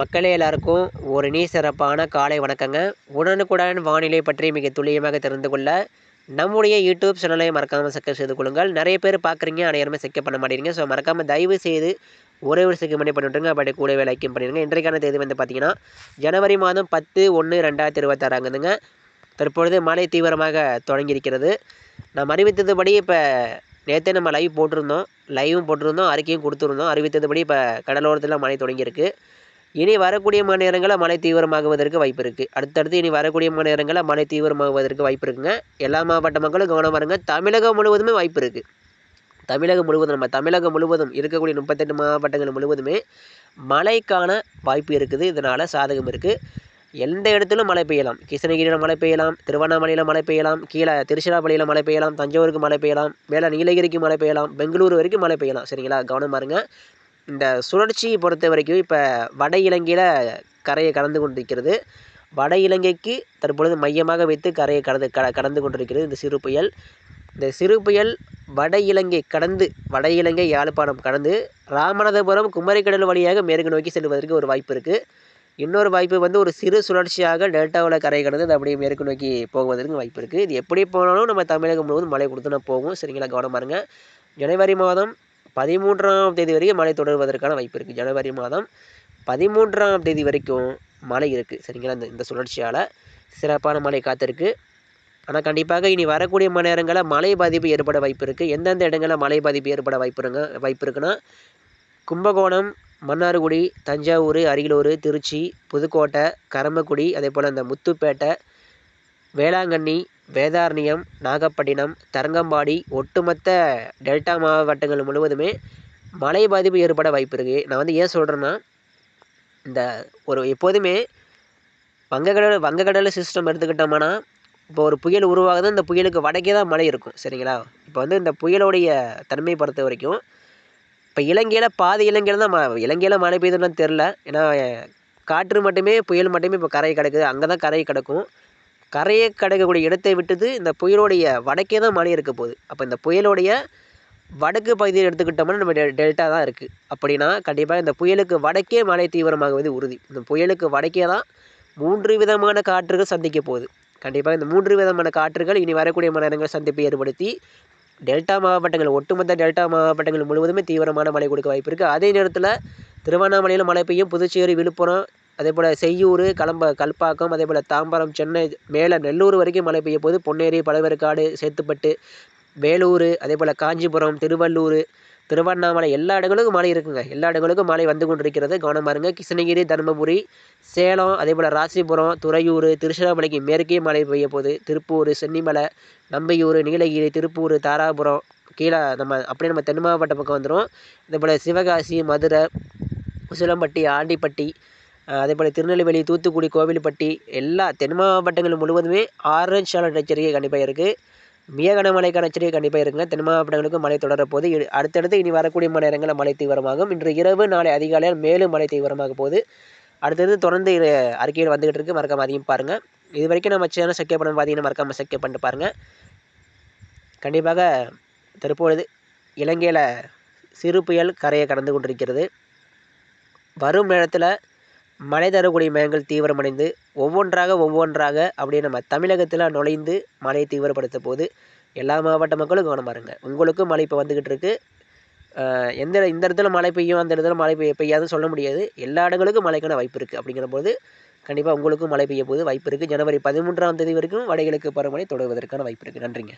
மக்களே எல்லாருக்கும் ஒரு நீ சிறப்பான காலை வணக்கங்க. உடனுக்குடன் வானிலை பற்றி மிக துல்லியமாக தெரிந்து கொள்ள நம்முடைய யூடியூப் சேனலை மறக்காமல் சப்ஸ்கிரைப் செய்து கொள்ளுங்கள். நிறைய பேர் பார்க்குறீங்க அனைவருமே செக்கப் பண்ண மாட்டேங்கிறீங்க. ஸோ மறக்காமல் தயவு செய்து ஒரே ஒரு செக்கு பண்ணி பண்ணிவிட்டுருங்க அப்படி கூடவே லைக்கும் பண்ணிடுங்க. இன்றைக்கான தேதி வந்து பார்த்தீங்கன்னா ஜனவரி மாதம் பத்து ஒன்று ரெண்டாயிரத்தி இருபத்தாறாங்குதுங்க தற்பொழுது மழை தீவிரமாக தொடங்கியிருக்கிறது. நாம் அறிவித்ததுபடி இப்போ நேற்றே நம்ம லைவ் போட்டிருந்தோம். லைவும் போட்டிருந்தோம். அறிக்கையும் கொடுத்துருந்தோம். அறிவித்ததுபடி இப்போ கடலோரத்தில் மழை தொடங்கியிருக்கு. இனி வரக்கூடிய மணி நேரங்களில் மழை தீவிரமாகுவதற்கு வாய்ப்பு இருக்குது அடுத்தடுத்து இனி வரக்கூடிய மணி நேரங்களில் மழை தீவிரமாகுவதற்கு வாய்ப்பு இருக்குங்க. எல்லா மாவட்ட மக்களும் கவனம் பாருங்க தமிழகம் முழுவதுமே வாய்ப்பு இருக்குது தமிழகம் முழுவதும் நம்ம தமிழகம் முழுவதும் இருக்கக்கூடிய முப்பத்தெட்டு மாவட்டங்கள் முழுவதுமே மழைக்கான வாய்ப்பு இருக்குது. இதனால் சாதகம் இருக்குது எந்த இடத்துலும் மழை பெய்யலாம். கிருஷ்ணகிரியில் மழை பெய்யலாம். திருவண்ணாமலையில் மழை பெய்யலாம். கீழே திருச்சிராப்பள்ளியில் மழை பெய்யலாம். தஞ்சாவூருக்கு மழை பெய்யலாம். மேலே நீலகிரிக்கு மழை பெய்யலாம். பெங்களூரு வரைக்கும் மழை பெய்யலாம். சரிங்களா? கவனம் இருங்க. இந்த சுழற்சியை பொறுத்த வரைக்கும் இப்போ வட இலங்கையில் கரையை கடந்து கொண்டிருக்கிறது. வட இலங்கைக்கு தற்பொழுது மையமாக வைத்து கரையை கடந்து க கடந்து கொண்டிருக்கிறது இந்த சிறு புயல். இந்த சிறு புயல் வட இலங்கை கடந்து வட இலங்கை யாழ்ப்பாணம் கடந்து ராமநாதபுரம் குமரிக்கடல் வழியாக மேற்கு நோக்கி செல்வதற்கு ஒரு வாய்ப்பு இருக்குது இன்னொரு வாய்ப்பு வந்து ஒரு சிறு சுழற்சியாக டெல்டாவில் கரை கடந்து அது அப்படியே மேற்கு நோக்கி போவதற்கு வாய்ப்பு இருக்குது இது எப்படி போனாலும் நம்ம தமிழகம் முழுவதும் மழை கொடுத்துனா போகும். சரிங்களா? கவனமாக இருங்க. ஜனவரி மாதம் பதிமூன்றாம் தேதி வரைக்கும் மழை தொடர்வதற்கான வாய்ப்பு இருக்குது ஜனவரி மாதம் பதிமூன்றாம் தேதி வரைக்கும் மழை இருக்குது சரிங்களா? இந்த இந்த சுழற்சியால் சிறப்பான மழை காத்திருக்கு. ஆனால் கண்டிப்பாக இனி வரக்கூடிய மணி நேரங்களில் மழை பாதிப்பு ஏற்பட வாய்ப்பு இருக்குது எந்தெந்த இடங்களில் மழை பாதிப்பு ஏற்பட வாய்ப்பு இருங்க வாய்ப்பு இருக்குன்னா கும்பகோணம் மன்னார்குடி தஞ்சாவூர் அரியலூர் திருச்சி புதுக்கோட்டை கரம்பக்குடி அதே போல் இந்த முத்துப்பேட்டை வேளாங்கண்ணி வேதாரண்யம் நாகப்பட்டினம் தரங்கம்பாடி ஒட்டுமொத்த டெல்டா மாவட்டங்கள் முழுவதுமே மழை பாதிப்பு ஏற்பட வாய்ப்பு இருக்குது நான் வந்து ஏன் சொல்கிறேன்னா இந்த ஒரு எப்போதுமே வங்கக்கடல் வங்கக்கடல் சிஸ்டம் எடுத்துக்கிட்டோம்னா இப்போ ஒரு புயல் உருவாகுது அந்த புயலுக்கு வடக்கே தான் மழை இருக்கும் சரிங்களா? இப்போ வந்து இந்த புயலுடைய தன்மை பொறுத்த வரைக்கும் இப்போ இலங்கையில் பாதி இலங்கையில் தான் ம இலங்கையில் மழை பெய்யுதுன்னு தெரில ஏன்னா காற்று மட்டுமே புயல் மட்டுமே இப்போ கரையை கிடக்குது. அங்கே தான் கரையை கிடக்கும். கரையை கடக்கக்கூடிய இடத்தை விட்டுது இந்த புயலுடைய வடக்கே தான் மழை இருக்க போகுது. அப்போ இந்த புயலுடைய வடக்கு பகுதியை எடுத்துக்கிட்டோம்னா நம்ம டெ டெல்டா தான் இருக்குது அப்படின்னா கண்டிப்பாக இந்த புயலுக்கு வடக்கே மழை தீவிரமாகுவது உறுதி. இந்த புயலுக்கு வடக்கே தான் மூன்று விதமான காற்றுகள் சந்திக்க போகுது. கண்டிப்பாக இந்த மூன்று விதமான காற்றுகள் இனி வரக்கூடிய மணி நேரங்கள் சந்திப்பை ஏற்படுத்தி டெல்டா மாவட்டங்கள் ஒட்டுமொத்த டெல்டா மாவட்டங்கள் முழுவதுமே தீவிரமான மழை கொடுக்க வாய்ப்பு இருக்குது அதே நேரத்தில் திருவண்ணாமலையில் மழை பெய்யும். புதுச்சேரி விழுப்புரம் அதே போல் செய்யூர் கலம்ப கல்பாக்கம் அதே போல் தாம்பரம் சென்னை மேலே நெல்லூர் வரைக்கும் மழை பெய்ய போது பொன்னேரி பழவேற்காடு சேத்துப்பட்டு வேலூர் அதே போல் காஞ்சிபுரம் திருவள்ளூர் திருவண்ணாமலை எல்லா இடங்களுக்கும் மழை இருக்குங்க. எல்லா இடங்களுக்கும் மழை வந்து கொண்டிருக்கிறது. கவனம் பாருங்க. கிருஷ்ணகிரி தருமபுரி சேலம் அதே போல் ராசிபுரம் துறையூர் திருச்சிராப்பள்ளிக்கு மேற்கே மழை பெய்ய போகுது திருப்பூர் சென்னிமலை நம்பியூர் நீலகிரி திருப்பூர் தாராபுரம் கீழே நம்ம அப்படியே நம்ம தென் மாவட்ட பக்கம் வந்துடும் அதே போல் சிவகாசி மதுரை உசிலம்பட்டி ஆண்டிப்பட்டி அதே போல் திருநெல்வேலி தூத்துக்குடி கோவில்பட்டி எல்லா தென் மாவட்டங்கள் முழுவதுமே ஆரஞ்ச் அலர்ட் எச்சரிக்கை கண்டிப்பாக இருக்குது மிக கனமழைக்கான எச்சரிக்கை கண்டிப்பாக இருக்குங்க. தென் மாவட்டங்களுக்கு மழை தொடரப்போது அடுத்தடுத்து இனி வரக்கூடிய மணி நேரங்களில் மழை தீவிரமாகும். இன்று இரவு நாளை அதிகாலையில் மேலும் மழை தீவிரமாக போகுது. அடுத்தது தொடர்ந்து அறிக்கையில் வந்துகிட்டு இருக்கு. மறக்காம அதையும் பாருங்கள் இது வரைக்கும் நம்ம சேனல் செக்கே பண்ண பார்த்தீங்கன்னா மறக்காமல் செக்கே பண்ணிட்டு பாருங்கள் கண்டிப்பாக தற்பொழுது இலங்கையில் சிறு புயல் கரையை கடந்து கொண்டிருக்கிறது. வரும் நேரத்தில் மழை தரக்கூடிய மேகங்கள் தீவிரமடைந்து ஒவ்வொன்றாக ஒவ்வொன்றாக அப்படியே நம்ம தமிழகத்தில் நுழைந்து மழையை தீவிரப்படுத்த போது எல்லா மாவட்ட மக்களும் கவனம் இருங்க உங்களுக்கும் மழை இப்போ வந்துக்கிட்டு இருக்குது எந்த இந்த இடத்துல மழை பெய்யும் அந்த இடத்துல மழை பெய்ய பெய்யாதுன்னு சொல்ல முடியாது. எல்லா இடங்களுக்கும் மழைக்கான வாய்ப்பு இருக்குது அப்படிங்கிற போது கண்டிப்பாக உங்களுக்கும் மழை பெய்ய போது வாய்ப்பு இருக்குது ஜனவரி பதிமூன்றாம் தேதி வரைக்கும் வடகிழக்கு பருவமழை தொடர்வதற்கான வாய்ப்பு இருக்குது நன்றிங்க.